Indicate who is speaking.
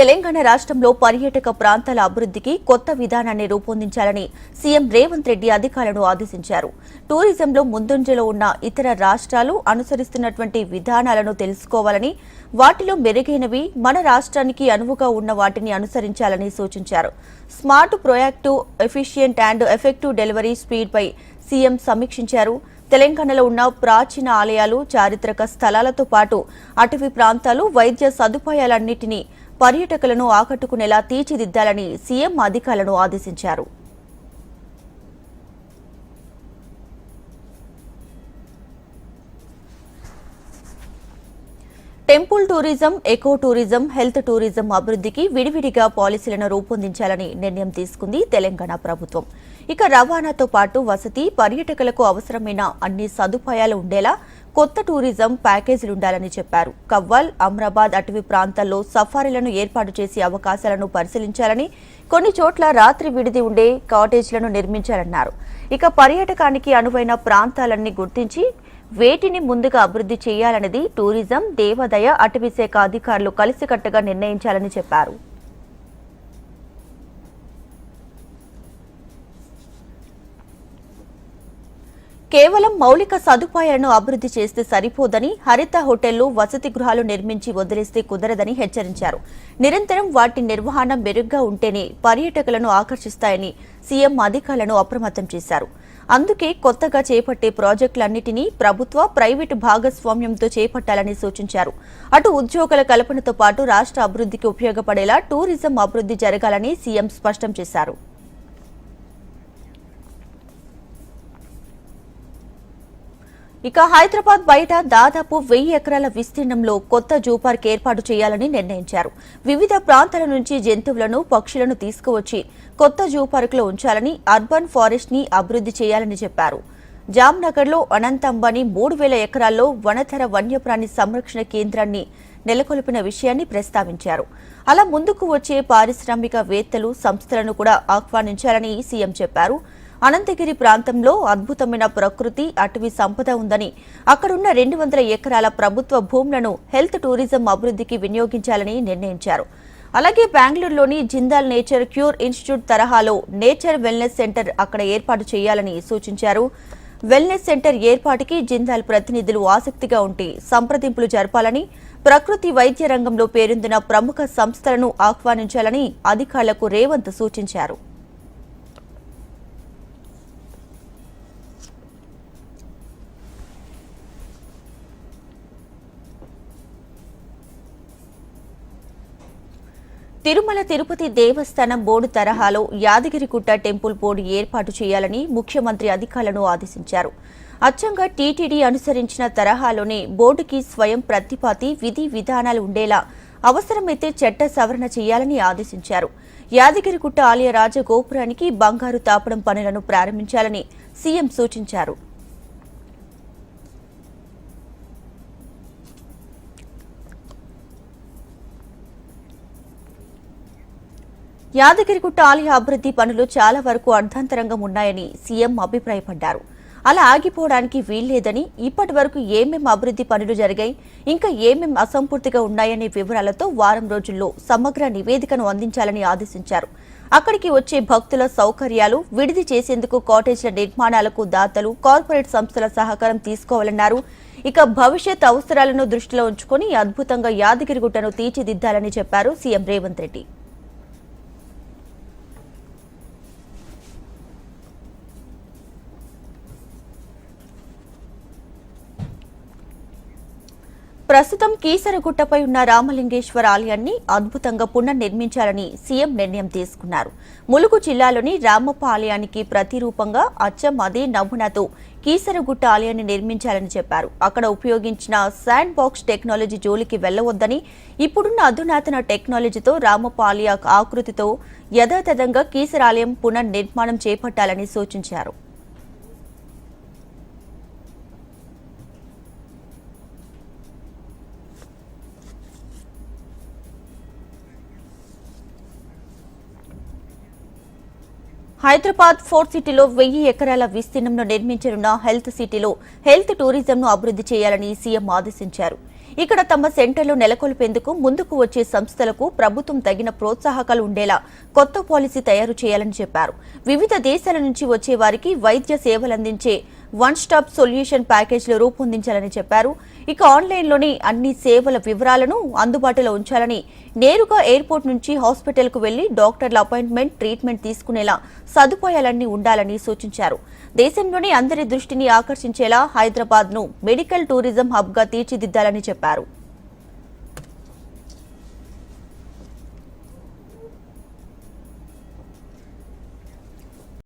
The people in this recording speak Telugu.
Speaker 1: తెలంగాణ రాష్ట్రంలో పర్యాటక ప్రాంతాల అభివృద్ధికి కొత్త విధానాన్ని రూపొందించాలని సీఎం రేవంత్ రెడ్డి అధికారులను ఆదేశించారు. టూరిజంలో ముందంజలో ఉన్న ఇతర రాష్ట్రాలు అనుసరిస్తున్నటువంటి విధానాలను తెలుసుకోవాలని వాటిలో మెరుగైనవి మన రాష్ట్రానికి అనువుగా ఉన్న వాటిని అనుసరించాలని సూచించారు. Smart proactive efficient and effective delivery స్పీడ్పై CM సమీక్షించారు. తెలంగాణలో ఉన్న ప్రాచీన ఆలయాలు చారిత్రక స్థలాలతో పాటు అటవీ ప్రాంతాలు వైద్య సదుపాయాలన్నింటినీ పర్యాటకులను ఆకట్టుకునేలా తీర్చిదిద్దాలని సీఎం అధికారులను ఆదేశించారు. Temple tourism eco tourism health tourism అభివృద్ధికి విడివిడిగా పాలసీలను రూపొందించాలని నిర్ణయం తీసుకుంది తెలంగాణ ప్రభుత్వం. ఇక రవాణాతో పాటు వసతి పర్యాటకులకు అవసరమైన అన్ని సదుపాయాలు ఉండేలా కొత్త టూరిజం ప్యాకేజీలు ఉండాలని చెప్పారు. కవ్వాల్ అమ్రాబాద్ అటవీ ప్రాంతాల్లో సఫారీలను ఏర్పాటు చేసే అవకాశాలను పరిశీలించాలని కొన్ని చోట్ల రాత్రి విడిది ఉండే కాటేజ్లను నిర్మించాలన్నారు ఇక పర్యాటకానికి అనువైన ప్రాంతాలన్నీ గుర్తించి వేటిని ముందుగా అభివృద్ధి చేయాలనేది టూరిజం దేవాదాయ అటవీ శాఖ అధికారులు కలిసికట్టుగా నిర్ణయించాలని చెప్పారు. కేవలం మౌలిక సదుపాయాలను అభివృద్ధి చేస్తే సరిపోదని హరిత హోటళ్ళు వసతి గృహాలు నిర్మించి వదిలేస్తే కుదరదని హెచ్చరించారు. నిరంతరం వాటి నిర్వహణ మెరుగ్గా ఉంటేనే పర్యాటకులను ఆకర్షిస్తాయని సీఎం అధికారులను అప్రమత్తం చేశారు. అందుకే కొత్తగా చేపట్టే ప్రాజెక్టులన్నింటినీ ప్రభుత్వ ప్రైవేటు భాగస్వామ్యంతో చేపట్టాలని సూచించారు. అటు ఉద్యోగుల కల్పనతో పాటు రాష్ట్ర అభివృద్ధికి ఉపయోగపడేలా టూరిజం అభివృద్ధి జరగాలని సీఎం స్పష్టం చేశారు. ఇక హైదరాబాద్ బయట దాదాపు వెయ్యి ఎకరాల విస్తీర్ణంలో కొత్త జూ పార్క్ ఏర్పాటు చేయాలని నిర్ణయించారు. వివిధ ప్రాంతాల నుంచి జంతువులను పక్షులను తీసుకువచ్చి కొత్త జూ పార్కులో ఉంచాలని అర్బన్ ఫారెస్ట్ని అభివృద్ధి చేయాలని చెప్పారు. జామ్నగర్లో అనంత అంబానీ మూడు వేల ఎకరాల్లో వనధర వన్యప్రాణి సంరక్షణ కేంద్రాన్ని నెలకొల్పిన విషయాన్ని ప్రస్తావించారు. అలా ముందుకు వచ్చే పారిశ్రామికవేత్తలు సంస్థలను కూడా ఆహ్వానించాలని సీఎం చెప్పారు. అనంతగిరి ప్రాంతంలో అద్భుతమైన ప్రకృతి అటవీ సంపద ఉందని అక్కడున్న రెండు వందల ఎకరాల ప్రభుత్వ భూములను హెల్త్ టూరిజం అభివృద్ధికి వినియోగించాలని నిర్ణయించారు. అలాగే బెంగళూరులోని జిందాల్ నేచర్ క్యూర్ ఇన్స్టిట్యూట్ తరహాలో నేచర్ వెల్నెస్ సెంటర్ అక్కడ ఏర్పాటు చేయాలని సూచించారు. వెల్నెస్ సెంటర్ ఏర్పాటుకి జిందాల్ ప్రతినిధులు ఆసక్తిగా ఉంటే సంప్రదింపులు జరపాలని ప్రకృతి వైద్య రంగంలో పేరొందిన ప్రముఖ సంస్థలను ఆహ్వానించాలని అధికారులకు రేవంత్ సూచించారు. తిరుమల తిరుపతి దేవస్థానం బోర్డు తరహాలో యాదగిరిగుట్ట టెంపుల్ బోర్డు ఏర్పాటు చేయాలని ముఖ్యమంత్రి అధికారులను ఆదేశించారు. అచ్చంగా టీటీడీ అనుసరించిన తరహాలోనే బోర్డుకి స్వయం ప్రతిపాతి విధి విధానాలు ఉండేలా అవసరమైతే చట్ట సవరణ చేయాలని ఆదేశించారు. యాదగిరిగుట్ట ఆలయ రాజగోపురానికి బంగారు తాపడం పనులను ప్రారంభించాలని సీఎం సూచించారు. యాదగిరిగుట్ట ఆలయ అభివృద్ధి పనులు చాలా వరకు అర్ధాంతరంగా ఉన్నాయని సీఎం అభిప్రాయపడ్డారు. అలా ఆగిపోవడానికి వీల్లేదని ఇప్పటి వరకు ఏమేం అభివృద్ధి పనులు జరిగాయి ఇంకా ఏమేం అసంపూర్తిగా ఉన్నాయనే వివరాలతో వారం రోజుల్లో సమగ్ర నివేదికను అందించాలని ఆదేశించారు. అక్కడికి వచ్చే భక్తుల సౌకర్యాలు విడిది చేసేందుకు కాటేజ్ల నిర్మాణాలకు దాతలు కార్పొరేట్ సంస్థల సహకారం తీసుకోవాలన్నారు. ఇక భవిష్యత్ అవసరాలను దృష్టిలో ఉంచుకొని అద్భుతంగా యాదగిరిగుట్టను తీర్చిదిద్దాలని చెప్పారు సీఎం రేవంత్ రెడ్డి. ప్రస్తుతం కీసరగుట్టపై ఉన్న రామలింగేశ్వర ఆలయాన్ని అద్భుతంగా పునర్నిర్మించాలని సీఎం నిర్ణయం తీసుకున్నారు. ములుగు జిల్లాలోని రామప్ప ఆలయానికి ప్రతిరూపంగా అచ్చం అదే నమూనాతో కీసరగుట్ట ఆలయాన్ని నిర్మించాలని చెప్పారు. అక్కడ ఉపయోగించిన శాండ్ బాక్స్ టెక్నాలజీ జోలికి వెళ్ళవద్దని ఇప్పుడున్న అధునాతన టెక్నాలజీతో రామప్ప ఆలయ ఆకృతితో యథాతథంగా కీసర ఆలయం పునర్నిర్మాణం చేపట్టాలని సూచించారు. హైదరాబాద్ ఫోర్త్ సిటీలో వెయ్యి ఎకరాల విస్తీర్ణంలో నిర్మించనున్న హెల్త్ సిటీలో హెల్త్ టూరిజంను అభివృద్ధి చేయాలని సీఎం ఆదేశించారు. ఇక్కడ తమ సెంటర్లు నెలకొల్పేందుకు ముందుకు వచ్చే సంస్థలకు ప్రభుత్వం తగిన ప్రోత్సాహకాలు ఉండేలా కొత్త పాలసీ తయారు చేయాలని చెప్పారు. వివిధ దేశాల నుంచి వచ్చే వారికి వైద్య సేవలందించే వన్ స్టాప్ సొల్యూషన్ ప్యాకేజీలు రూపొందించాలని చెప్పారు. ఇక ఆన్లైన్లోని అన్ని సేవల వివరాలను అందుబాటులో ఉంచాలని నేరుగా ఎయిర్పోర్ట్ నుంచి హాస్పిటల్కు వెళ్ళి డాక్టర్ల అపాయింట్మెంట్ ట్రీట్మెంట్ తీసుకునేలా సదుపాయాలన్నీ ఉండాలని సూచించారు. దేశంలోని అందరి దృష్టిని ఆకర్షించేలా హైదరాబాద్ను మెడికల్ టూరిజం హబ్గా తీర్చిదిద్దాలని చెప్పారు.